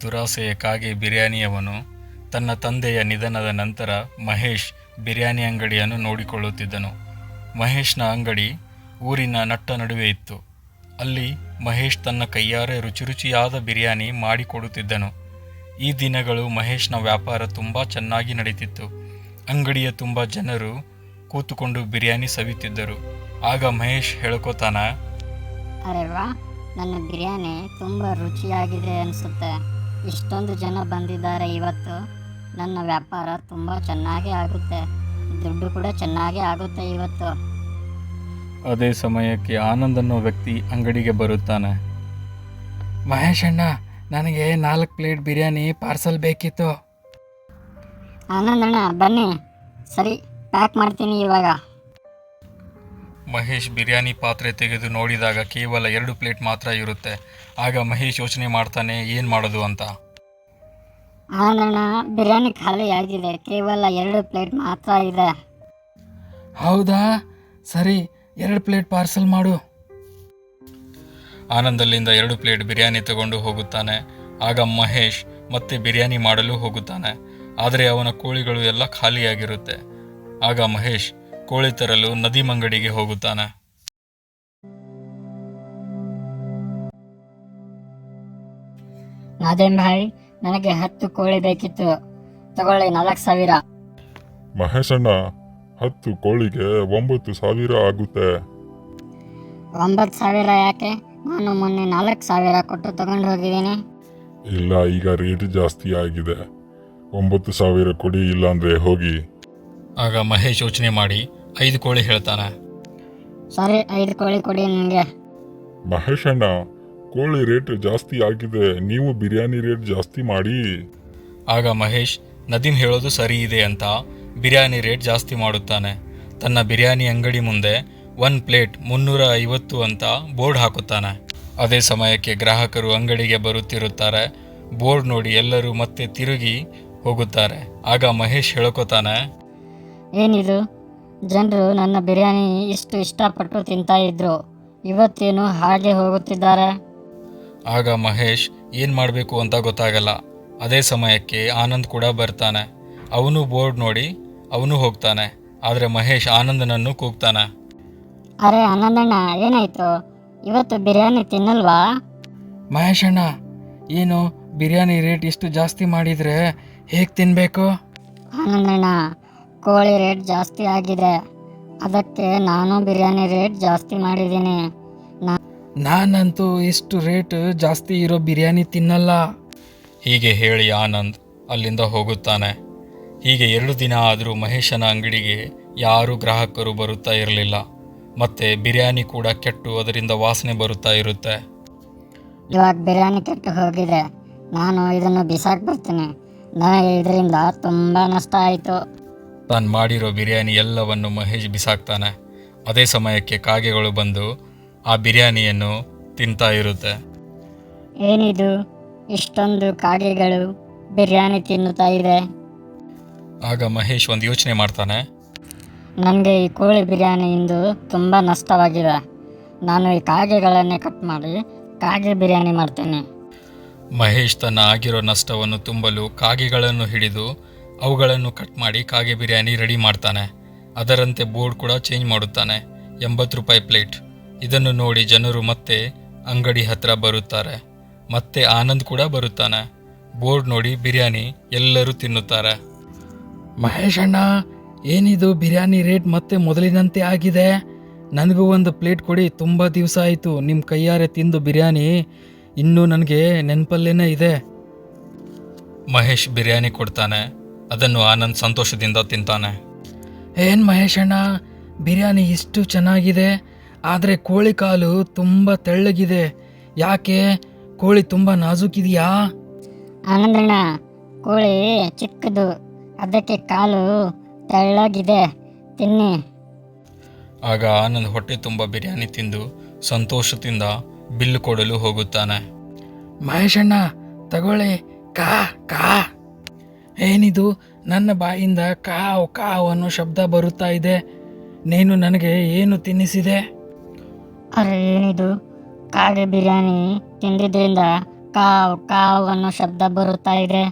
ದುರಾಸೆಯ ಕಾಗೆ ಬಿರಿಯಾನಿಯವನು ತನ್ನ ತಂದೆಯ ನಿಧನದ ನಂತರ ಮಹೇಶ್ ಬಿರಿಯಾನಿ ಅಂಗಡಿಯನ್ನು ನೋಡಿಕೊಳ್ಳುತ್ತಿದ್ದನು. ಮಹೇಶ್ನ ಅಂಗಡಿ ಊರಿನ ನಟ್ಟ ನಡುವೆ ಇತ್ತು. ಅಲ್ಲಿ ಮಹೇಶ್ ತನ್ನ ಕೈಯಾರೆ ರುಚಿ ರುಚಿಯಾದ ಬಿರಿಯಾನಿ ಮಾಡಿಕೊಡುತ್ತಿದ್ದನು. ಈ ದಿನಗಳು ಮಹೇಶ್ನ ವ್ಯಾಪಾರ ತುಂಬ ಚೆನ್ನಾಗಿ ನಡೀತಿತ್ತು. ಅಂಗಡಿಯ ತುಂಬ ಜನರು ಕೂತುಕೊಂಡು ಬಿರಿಯಾನಿ ಸವಿತಿದ್ದರು ಆಗ ಮಹೇಶ್ ಹೇಳ್ಕೋತಾನ, ಅರೆ ವಾ ನನ್ನ ಬಿರಿಯಾನಿ ತುಂಬ ರುಚಿಯಾಗಿದೆ ಅನಿಸುತ್ತೆ. ಇಷ್ಟೊಂದು ಜನ ಬಂದಿದ್ದಾರೆ ಇವತ್ತು. ನನ್ನ ವ್ಯಾಪಾರ ತುಂಬ ಚೆನ್ನಾಗೇ ಆಗುತ್ತೆ. ದುಡ್ಡು ಕೂಡ ಚೆನ್ನಾಗೇ ಆಗುತ್ತೆ ಇವತ್ತು. ಅದೇ ಸಮಯಕ್ಕೆ ಆನಂದ್ ಅನ್ನೋ ವ್ಯಕ್ತಿ ಅಂಗಡಿಗೆ ಬರುತ್ತಾನೆ. ಮಹೇಶ್ ಅಣ್ಣ ನನಗೆ ನಾಲ್ಕು ಪ್ಲೇಟ್ ಬಿರಿಯಾನಿ ಪಾರ್ಸಲ್ ಬೇಕಿತ್ತು. ಆನಂದಣ್ಣ ಬನ್ನಿ. ಸರಿ ಪ್ಯಾಕ್ ಮಾಡ್ತೀನಿ ಇವಾಗ. ಮಹೇಶ್ ಬಿರಿಯಾನಿ ಪಾತ್ರೆ ತೆಗೆದು ನೋಡಿದಾಗ ಕೇವಲ ಎರಡು ಪ್ಲೇಟ್ ಮಾತ್ರ ಇರುತ್ತೆ. ಆಗ ಮಹೇಶ್ ಯೋಚನೆ ಮಾಡ್ತಾನೆ ಏನು ಮಾಡೋದು ಅಂತ? ಬಿರಿಯಾನಿ ಖಾಲಿ ಆಗಿದೆ. ಕೇವಲ ಎರಡು ಪ್ಲೇಟ್ ಮಾತ್ರ ಇದೆ. ಹೌದಾ? ಸರಿ ಎರಡು ಪ್ಲೇಟ್ ಪಾರ್ಸಲ್ ಮಾಡು. ಆನಂದಲ್ಲಿಂದ ಎರಡು ಪ್ಲೇಟ್ ಬಿರಿಯಾನಿ ತಗೊಂಡು ಹೋಗುತ್ತಾನೆ. ಆಗ ಮಹೇಶ್ ಮತ್ತೆ ಬಿರಿಯಾನಿ ಮಾಡಲು ಹೋಗುತ್ತಾನೆ. ಆದರೆ ಅವನ ಕೋಳಿಗಳು ಎಲ್ಲ ಖಾಲಿಯಾಗಿರುತ್ತೆ. ಆಗ ಮಹೇಶ್ ಕೋಳಿ ತರಲು ನದಿ ಮಂಗಡಿಗೆ ಹೋಗುತ್ತಾನೆ. ನಾದೇನ್ ಭಾಯ್ ನನಗೆ ಹತ್ತು ಕೋಳಿ ಬೇಕಿತ್ತು. ತಗೊಳ್ಳಿ ನಾಲ್ಕು ಸಾವಿರ. ಮಹೇಶಣ್ಣ ಹತ್ತು ಕೋಳಿಗೆ ಒಂಬತ್ತು ಸಾವಿರ ಆಗುತ್ತೆ. ಒಂಬತ್ತು ಸಾವಿರ ಯಾಕೆ? ನಾನು ಮೊನ್ನೆ ನಾಲ್ಕು ಸಾವಿರ ಕೊಟ್ಟು ತಗೊಂಡು ಹೋಗಿದ್ದೀನಿ. ಇಲ್ಲ ಈಗ ರೇಟ್ ಜಾಸ್ತಿ ಆಗಿದೆ. ಒಂಬತ್ತು ಸಾವಿರ ಕೊಡಿ ಇಲ್ಲಾಂದ್ರೆ ಹೋಗಿ. ಆಗ ಮಹೇಶ್ ಯೋಚನೆ ಮಾಡಿ ಐದು ಕೋಳಿ ಹೇಳ್ತಾನೆ. ಸರಿ ಐದು ಕೋಳಿ ಕೊಡಿ ನನಗೆ ಅಣ್ಣ ಕೋಳಿ ರೇಟ್ ಜಾಸ್ತಿ ಆಗಿದೆ ನೀವು ಬಿರಿಯಾನಿ ರೇಟ್ ಜಾಸ್ತಿ ಮಾಡಿ. ಆಗ ಮಹೇಶ್ ನದೀಮ್ ಹೇಳೋದು ಸರಿ ಇದೆ ಅಂತ ಬಿರಿಯಾನಿ ರೇಟ್ ಜಾಸ್ತಿ ಮಾಡುತ್ತಾನೆ. ತನ್ನ ಬಿರಿಯಾನಿ ಅಂಗಡಿ ಮುಂದೆ ಒನ್ ಪ್ಲೇಟ್ ಮುನ್ನೂರ ಐವತ್ತು ಅಂತ ಬೋರ್ಡ್ ಹಾಕುತ್ತಾನೆ. ಅದೇ ಸಮಯಕ್ಕೆ ಗ್ರಾಹಕರು ಅಂಗಡಿಗೆ ಬರುತ್ತಿರುತ್ತಾರೆ. ಬೋರ್ಡ್ ನೋಡಿ ಎಲ್ಲರೂ ಮತ್ತೆ ತಿರುಗಿ ಹೋಗುತ್ತಾರೆ. ಆಗ ಮಹೇಶ್ ಹೇಳ್ಕೊತಾನೆ ಏನಿದು? ಜನರು ನನ್ನ ಬಿರಿಯಾನಿ ಇಷ್ಟು ಇಷ್ಟಪಟ್ಟು ತಿಂತಾ ಇದ್ರು. ಇವತ್ತೇನು ಹಾಗೆ ಹೋಗುತ್ತಿದ್ದಾರೆ? ಆಗ ಮಹೇಶ್ ಏನು ಮಾಡಬೇಕು ಅಂತ ಗೊತ್ತಾಗಲ್ಲ. ಅದೇ ಸಮಯಕ್ಕೆ ಆನಂದ್ ಕೂಡ ಬರ್ತಾನೆ. ಅವನು ಬೋರ್ಡ್ ನೋಡಿ ಅವನು ಹೋಗ್ತಾನೆ. ಆದರೆ ಮಹೇಶ್ ಆನಂದನನ್ನು ಕೂಗ್ತಾನೆ. ಅರೆ ಆನಂದಣ್ಣ ಏನಾಯ್ತು? ಇವತ್ತು ಬಿರಿಯಾನಿ ತಿನ್ನಲ್ವಾ? ಮಹೇಶ್ ಅಣ್ಣ ಏನು ಬಿರಿಯಾನಿ ರೇಟ್ ಇಷ್ಟು ಜಾಸ್ತಿ ಮಾಡಿದರೆ ಹೇಗೆ ತಿನ್ನಬೇಕು ಆನಂದಣ್ಣ ಕೋಳಿ ರೇಟ್ ಜಾಸ್ತಿ ಆಗಿದೆ. ಅದಕ್ಕೆ ನಾನು ಬಿರಿಯಾನಿ ರೇಟ್ ಜಾಸ್ತಿ ಮಾಡಿದ್ದೀನಿ. ನಾನಂತೂ ಇಷ್ಟು ರೇಟ್ ಜಾಸ್ತಿ ಇರೋ ಬಿರಿಯಾನಿ ತಿನ್ನಲ್ಲ. ಹೀಗೆ ಹೇಳಿ ಆನಂದ್ ಅಲ್ಲಿಂದ ಹೋಗುತ್ತಾನೆ. ಹೀಗೆ ಎರಡು ದಿನ ಆದರೂ ಮಹೇಶನ ಅಂಗಡಿಗೆ ಯಾರೂ ಗ್ರಾಹಕರು ಬರುತ್ತಾ ಇರಲಿಲ್ಲ. ಮತ್ತೆ ಬಿರಿಯಾನಿ ಕೂಡ ಕೆಟ್ಟು ಅದರಿಂದ ವಾಸನೆ ಬರುತ್ತಾ ಇರುತ್ತೆ. ಇವಾಗ ಬಿರಿಯಾನಿ ಕೆಟ್ಟು ಹೋಗಿದೆ. ನಾನು ಇದನ್ನು ಬಿಸಾಕ್ ಬರ್ತೀನಿ. ನನಗೆ ಇದರಿಂದ ತುಂಬ ನಷ್ಟ ಆಯಿತು. ತಾನು ಮಾಡಿರೋ ಬಿರಿಯಾನಿ ಎಲ್ಲವನ್ನು ಮಹೇಶ್ ಬಿಸಾಕ್ತಾನೆ. ಅದೇ ಸಮಯಕ್ಕೆ ಕಾಗೆಗಳು ಬಂದು ಆ ಬಿರಿಯಾನಿಯನ್ನು ತಿಂತಾ ಇರುತ್ತೆ. ಏನಿದು? ಇಷ್ಟೊಂದು ಕಾಗೆಗಳು ಬಿರಿಯಾನಿ ತಿನ್ನುತ್ತಾ ಇದೆ. ಆಗ ಮಹೇಶ್ ಒಂದು ಯೋಚನೆ ಮಾಡ್ತಾನೆ. ನನಗೆ ಈ ಕೋಳಿ ಬಿರಿಯಾನಿಯಿಂದ ತುಂಬ ನಷ್ಟವಾಗಿದೆ ನಾನು ಈ ಕಾಗೆಗಳನ್ನೇ ಕಟ್ ಮಾಡಿ ಕಾಗೆ ಬಿರಿಯಾನಿ ಮಾಡ್ತೇನೆ. ಮಹೇಶ್ ತನ್ನ ಆಗಿರೋ ನಷ್ಟವನ್ನು ತುಂಬಲು ಕಾಗೆಗಳನ್ನು ಹಿಡಿದು ಅವುಗಳನ್ನು ಕಟ್ ಮಾಡಿ ಕಾಗೆ ಬಿರಿಯಾನಿ ರೆಡಿ ಮಾಡ್ತಾನೆ. ಅದರಂತೆ ಬೋರ್ಡ್ ಕೂಡ ಚೇಂಜ್ ಮಾಡುತ್ತಾನೆ. ಎಂಬತ್ತು ರೂಪಾಯಿ ಪ್ಲೇಟ್. ಇದನ್ನು ನೋಡಿ ಜನರು ಮತ್ತೆ ಅಂಗಡಿ ಹತ್ರ ಬರುತ್ತಾರೆ. ಮತ್ತೆ ಆನಂದ್ ಕೂಡ ಬರುತ್ತಾನೆ. ಬೋರ್ಡ್ ನೋಡಿ ಬಿರಿಯಾನಿ ಎಲ್ಲರೂ ತಿನ್ನುತ್ತಾರೆ. ಮಹೇಶ್ ಅಣ್ಣ ಏನಿದು ಬಿರಿಯಾನಿ ರೇಟ್ ಮತ್ತೆ ಮೊದಲಿನಂತೆ ಆಗಿದೆ? ನನಗೂ ಒಂದು ಪ್ಲೇಟ್ ಕೊಡಿ ತುಂಬ ದಿವಸ ಆಯಿತು. ನಿಮ್ಮ ಕೈಯಾರೆ ತಿಂದು ಬಿರಿಯಾನಿ ಇನ್ನೂ ನನಗೆ ನೆನಪಲ್ಲೇನೇ ಇದೆ. ಮಹೇಶ್ ಬಿರಿಯಾನಿ ಕೊಡ್ತಾನೆ. ಅದನ್ನು ಆನಂದ್ ಸಂತೋಷದಿಂದ ತಿಂತಾನೆ. ಏನು ಮಹೇಶಣ್ಣ ಬಿರಿಯಾನಿ ಇಷ್ಟು ಚೆನ್ನಾಗಿದೆ ಆದರೆ ಕೋಳಿ ಕಾಲು ತುಂಬ ತೆಳ್ಳಗಿದೆ. ಯಾಕೆ? ಕೋಳಿ ತುಂಬ ನಾಜೂಕಿದೆಯಾ? ಆನಂದಣ್ಣ ಕೋಳಿ ಚಿಕ್ಕದು ಅದಕ್ಕೆ ಕಾಲು ತೆಳ್ಳಗಿದೆ. ತಿನ್ನಿ. ಆಗ ಆನಂದ್ ಹೊಟ್ಟೆ ತುಂಬ ಬಿರಿಯಾನಿ ತಿಂದು ಸಂತೋಷದಿಂದ ಬಿಲ್ಲು ಕೊಡಲು ಹೋಗುತ್ತಾನೆ. ಮಹೇಶಣ್ಣ ತಗೊಳ್ಳಿ. ಕಾ ಕಾ. ಏನಿದು? ನನ್ನ ಬಾಯಿಂದ ಕಾವ್ ಕಾವ್ ಅನ್ನೋ ಶಬ್ದ ಬರುತ್ತಾ ಇದೆ. ನೀನು ನನಗೆ ಏನು ತಿನ್ನಿಸಿದೆ? ಅರೆ ಏನಿದು? ಕಾಗೆ ಬಿರಿಯಾನಿ ತಿಂದಿದ್ರಿಂದ ಕಾವ್ ಕಾವ್ ಅನ್ನೋ ಶಬ್ದ ಬರುತ್ತಾ ಇದೆ.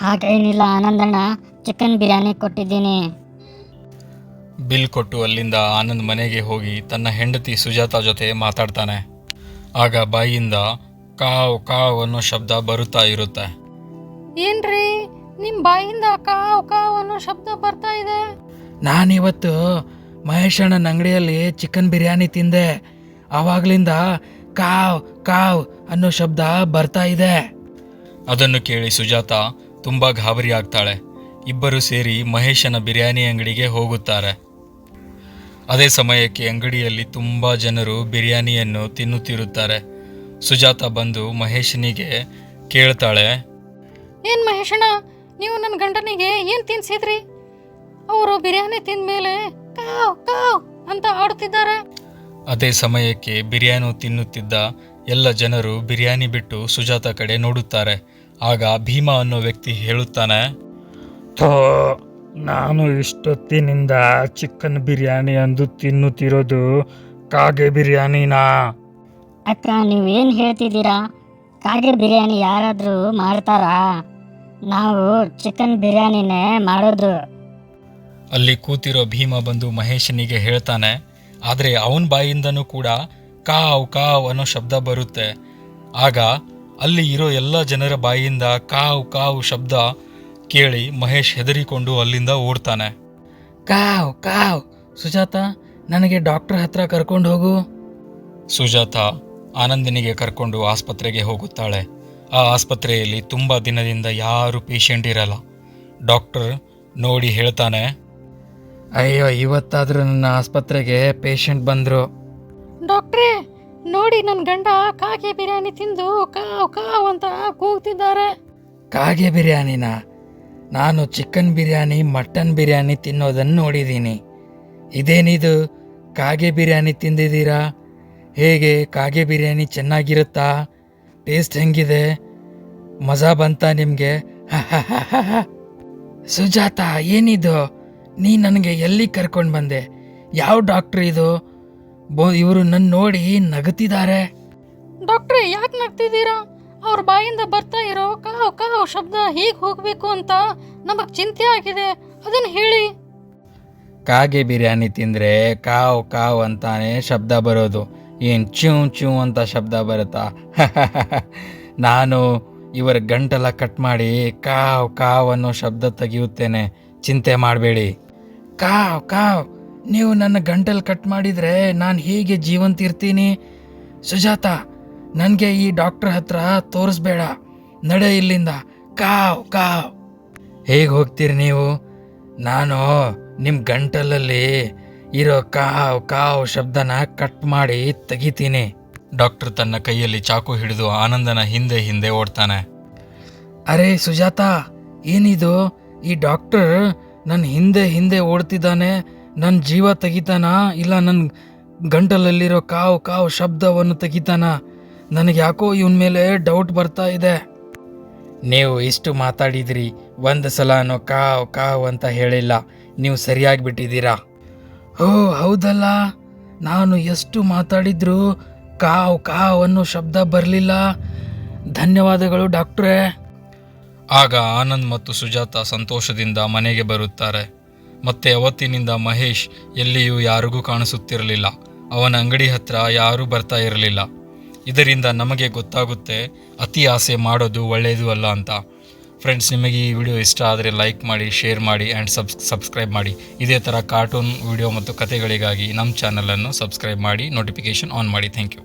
ಹಾಗೇನಿಲ್ಲ ಆನಂದಣ್ಣ ಚಿಕನ್ ಬಿರಿಯಾನಿ ಕೊಟ್ಟಿದ್ದೀನಿ. ಬಿಲ್ ಕೊಟ್ಟು ಅಲ್ಲಿಂದ ಆನಂದ್ ಮನೆಗೆ ಹೋಗಿ ತನ್ನ ಹೆಂಡತಿ ಸುಜಾತ ಜೊತೆ ಮಾತಾಡ್ತಾನೆ. ಆಗ ಬಾಯಿಯಿಂದ ಕಾವ್ ಕಾವ್ ಅನ್ನೋ ಶಬ್ದ ಬರುತ್ತಾ ಇರುತ್ತೆ. ಏನ್ರಿ? ನಿಮ್ ಬಾಯಿಂದ ಕಾವ್ ಕಾವ್ ಅನ್ನೋ ಶಬ್ದ ಬರ್ತಾ ಇದೆ. ನಾನಿವತ್ತು ಮಹೇಶ್ ಅಣ್ಣನ ಅಂಗಡಿಯಲ್ಲಿ ಚಿಕನ್ ಬಿರಿಯಾನಿ ತಿಂದೆ. ಆವಾಗಲಿಂದ ಕಾವ್ ಕಾವ್ ಅನ್ನೋ ಶಬ್ದ ಬರ್ತಾ ಇದೆ. ಅದನ್ನು ಕೇಳಿ ಸುಜಾತ ತುಂಬಾ ಗಾಬರಿ ಆಗ್ತಾಳೆ. ಇಬ್ಬರು ಸೇರಿ ಮಹೇಶನ ಬಿರಿಯಾನಿ ಅಂಗಡಿಗೆ ಹೋಗುತ್ತಾರೆ. ಅದೇ ಸಮಯಕ್ಕೆ ಅಂಗಡಿಯಲ್ಲಿ ತುಂಬಾ ಜನರು ಬಿರಿಯಾನಿಯನ್ನು ತಿನ್ನುತ್ತಿರುತ್ತಾರೆ. ಸುಜಾತ ಬಂದು ಮಹೇಶನಿಗೆ ಕೇಳ್ತಾಳೆ ಏನ್ ಮಹೇಶಣ್ಣ ನೀವು ನನ್ನ ಗಂಡನಿಗೆ ಏನು ತಿನ್ಸಿದ್ರಿ? ಅವರು ಬಿರಿಯಾನಿ ತಿಂದ್ಮೇಲೆ ಕಾವ್ ಕಾವ್ ಅಂತ ಆಡುತ್ತಿದ್ದಾರೆ. ಅದೇ ಸಮಯಕ್ಕೆ ಬಿರಿಯಾನಿ ತಿನ್ನುತ್ತಿದ್ದ ಎಲ್ಲ ಜನರು ಬಿರಿಯಾನಿ ಬಿಟ್ಟು ಸುಜಾತ ಕಡೆ ನೋಡುತ್ತಾರೆ. ಆಗ ಭೀಮಾ ಅನ್ನೋ ವ್ಯಕ್ತಿ ಹೇಳುತ್ತಾನೆ ಥೋ ನಾನು ಇಷ್ಟೊತ್ತಿನಿಂದ ಚಿಕನ್ ಬಿರಿಯಾನಿ ಅಂದು ತಿನ್ನುತ್ತಿರೋದು ಕಾಗೆ ಬಿರಿಯಾನಿನಾ? ಅಕ್ಕ ನೀವೇನು ಹೇಳ್ತಿದ್ದೀರಾ? ಕಾಗೆ ಬಿರಿಯಾನಿ ಯಾರಾದರೂ ಮಾಡ್ತಾರಾ? ನಾವು ಚಿಕನ್ ಬಿರಿಯಾನಿನೇ ಮಾಡೋದು ಅಲ್ಲಿ ಕೂತಿರೋ ಭೀಮ ಬಂದು ಮಹೇಶನಿಗೆ ಹೇಳ್ತಾನೆ ಆದರೆ ಅವನ ಬಾಯಿಂದನೂ ಕೂಡ ಕಾವ್ ಕಾವ್ ಅನ್ನೋ ಶಬ್ದ ಬರುತ್ತೆ. ಆಗ ಅಲ್ಲಿ ಇರೋ ಎಲ್ಲ ಜನರ ಬಾಯಿಯಿಂದ ಕಾವ್ ಕಾವ್ ಶಬ್ದ ಕೇಳಿ ಮಹೇಶ್ ಹೆದರಿಕೊಂಡು ಅಲ್ಲಿಂದ ಓಡ್ತಾನೆ. ಕಾವ್ ಕಾವ್ ಸುಜಾತ ನನಗೆ ಡಾಕ್ಟರ್ ಹತ್ರ ಕರ್ಕೊಂಡು ಹೋಗು. ಸುಜಾತ ಆನಂದಿನಿಗೆ ಕರ್ಕೊಂಡು ಆಸ್ಪತ್ರೆಗೆ ಹೋಗುತ್ತಾಳೆ. ಆ ಆಸ್ಪತ್ರೆಯಲ್ಲಿ ತುಂಬ ದಿನದಿಂದ ಯಾರು ಪೇಷಂಟ್ ಇರಲ್ಲ. ಡಾಕ್ಟರ್ ನೋಡಿ ಹೇಳ್ತಾನೆ ಅಯ್ಯೋ ಇವತ್ತಾದರೂ ನನ್ನ ಆಸ್ಪತ್ರೆಗೆ ಪೇಷಂಟ್ ಬಂದ್ರು. ಡಾಕ್ಟ್ರೇ ನೋಡಿ ನನ್ನ ಗಂಡ ಕಾಗೆ ಬಿರಿಯಾನಿ ತಿಂದು ಕಾವ್ ಕಾವ್ ಅಂತ ಕೂಗ್ತಿದ್ದಾರೆ. ಕಾಗೆ ಬಿರಿಯಾನಿನ? ನಾನು ಚಿಕನ್ ಬಿರಿಯಾನಿ ಮಟನ್ ಬಿರಿಯಾನಿ ತಿನ್ನೋದನ್ನು ನೋಡಿದ್ದೀನಿ. ಇದೇನಿದು? ಕಾಗೆ ಬಿರಿಯಾನಿ ತಿಂದಿದ್ದೀರಾ? ಹೇಗೆ? ಕಾಗೆ ಬಿರಿಯಾನಿ ಚೆನ್ನಾಗಿರುತ್ತಾ? ಟೇಸ್ಟ್ ಹೆಂಗಿದೆ? ಮಜಾ ಬಂತಾ ನಿಮಗೆ? ಸುಜಾತ ಏನಿದು? ನೀ ನನಗೆ ಎಲ್ಲಿ ಕರ್ಕೊಂಡು ಬಂದೆ? ಯಾವ ಡಾಕ್ಟ್ರ್ ಇದು? ಬೋ ಇವರು ನನ್ನ ನೋಡಿ ನಗುತ್ತಿದ್ದಾರೆ ಡಾಕ್ಟ್ರೇ ಯಾಕೆ ನಗ್ತಿದ್ದೀರಾ? ಅವ್ರ ಬಾಯಿಂದ ಬರ್ತಾ ಇರೋ ಕಾವ್ ಕಾವ್ ಶಬ್ದ ಹೀಗೆ ಹೋಗಬೇಕು ಅಂತ ನಮಗೆ ಚಿಂತೆ ಆಗಿದೆ. ಅದನ್ನ ಹೇಳಿ. ಕಾಗೆ ಬಿರಿಯಾನಿ ತಿಂದರೆ ಕಾವ್ ಕಾವ್ ಅಂತಾನೆ ಶಬ್ದ ಬರೋದು. ಏನು ಚ್ಯೂ ಚ್ಯೂ ಅಂತ ಶಬ್ದ ಬರುತ್ತಾ? ನಾನು ಇವರ ಗಂಟೆಲ್ಲ ಕಟ್ ಮಾಡಿ ಕಾವ್ ಕಾವ್ ಅನ್ನೋ ಶಬ್ದ ತೆಗೆಯುತ್ತೇನೆ. ಚಿಂತೆ ಮಾಡಬೇಡಿ. ಕಾವ್ ಕಾವ್, ನೀವು ನನ್ನ ಗಂಟಲು ಕಟ್ ಮಾಡಿದರೆ ನಾನು ಹೀಗೆ ಜೀವಂತ ಇರ್ತೀನಿ. ಸುಜಾತ, ನನಗೆ ಈ ಡಾಕ್ಟರ್ ಹತ್ರ ತೋರಿಸ್ಬೇಡ. ನಡೆ ಇಲ್ಲಿಂದ. ಕಾವ್ ಕಾವ್. ಹೇಗೆ ಹೋಗ್ತೀರಿ ನೀವು? ನಾನು ನಿಮ್ಮ ಗಂಟಲಲ್ಲಿ ಇರೋ ಕಾವ್ ಕಾವ್ ಶಬ್ದನ ಕಟ್ ಮಾಡಿ ತೆಗಿತೀನಿ. ಡಾಕ್ಟರ್ ತನ್ನ ಕೈಯಲ್ಲಿ ಚಾಕು ಹಿಡಿದು ಆನಂದನ ಹಿಂದೆ ಹಿಂದೆ ಓಡ್ತಾನೆ. ಅರೆ ಸುಜಾತ ಏನಿದು? ಈ ಡಾಕ್ಟರ್ ನನ್ನ ಹಿಂದೆ ಹಿಂದೆ ಓಡ್ತಿದ್ದಾನೆ ನನ್ನ ಜೀವ ತೆಗಿತಾನ? ಇಲ್ಲ ನನ್ನ ಗಂಟಲಲ್ಲಿರೋ ಕಾವು ಕಾವು ಶಬ್ದವನ್ನು ತೆಗಿತಾನ? ನನಗೆ ಯಾಕೋ ಇವನ ಮೇಲೆ ಡೌಟ್ ಬರ್ತಾ ಇದೆ. ನೀವು ಇಷ್ಟು ಮಾತಾಡಿದ್ರಿ ಒಂದು ಸಲನೂ ಕಾವ್ ಕಾವ್ ಅಂತ ಹೇಳಿಲ್ಲ ನೀವು ಸರಿಯಾಗಿ ಬಿಟ್ಟಿದ್ದೀರಾ ಓ ಹೌದಲ್ಲ. ನಾನು ಎಷ್ಟು ಮಾತಾಡಿದ್ರು ಕಾವ್ ಕಾವ್ ಅನ್ನೋ ಶಬ್ದ ಬರಲಿಲ್ಲ. ಧನ್ಯವಾದಗಳು ಡಾಕ್ಟ್ರೇ. ಆಗ ಆನಂದ್ ಮತ್ತು ಸುಜಾತ ಸಂತೋಷದಿಂದ ಮನೆಗೆ ಬರುತ್ತಾರೆ. ಮತ್ತೆ ಅವತ್ತಿನಿಂದ ಮಹೇಶ್ ಎಲ್ಲಿಯೂ ಯಾರಿಗೂ ಕಾಣಿಸುತ್ತಿರಲಿಲ್ಲ. ಅವನ ಅಂಗಡಿ ಹತ್ರ ಯಾರೂ ಬರ್ತಾ ಇರಲಿಲ್ಲ. ಇದರಿಂದ ನಮಗೆ ಗೊತ್ತಾಗುತ್ತೆ, ಅತಿ ಆಸೆ ಮಾಡೋದು ಒಳ್ಳೆಯದು ಅಲ್ಲ ಅಂತ. ಫ್ರೆಂಡ್ಸ್ ನಿಮಗೆ ಈ ವಿಡಿಯೋ ಇಷ್ಟ ಆದರೆ ಲೈಕ್ ಮಾಡಿ ಶೇರ್ ಮಾಡಿ ಆ್ಯಂಡ್ ಸಬ್ಸ್ ಸಬ್ಸ್ಕ್ರೈಬ್ ಮಾಡಿ. ಇದೇ ಥರ ಕಾರ್ಟೂನ್ ವಿಡಿಯೋ ಮತ್ತು ಕಥೆಗಳಿಗಾಗಿ ನಮ್ಮ ಚಾನಲನ್ನು ಸಬ್ಸ್ಕ್ರೈಬ್ ಮಾಡಿ ನೋಟಿಫಿಕೇಷನ್ ಆನ್ ಮಾಡಿ. Thank you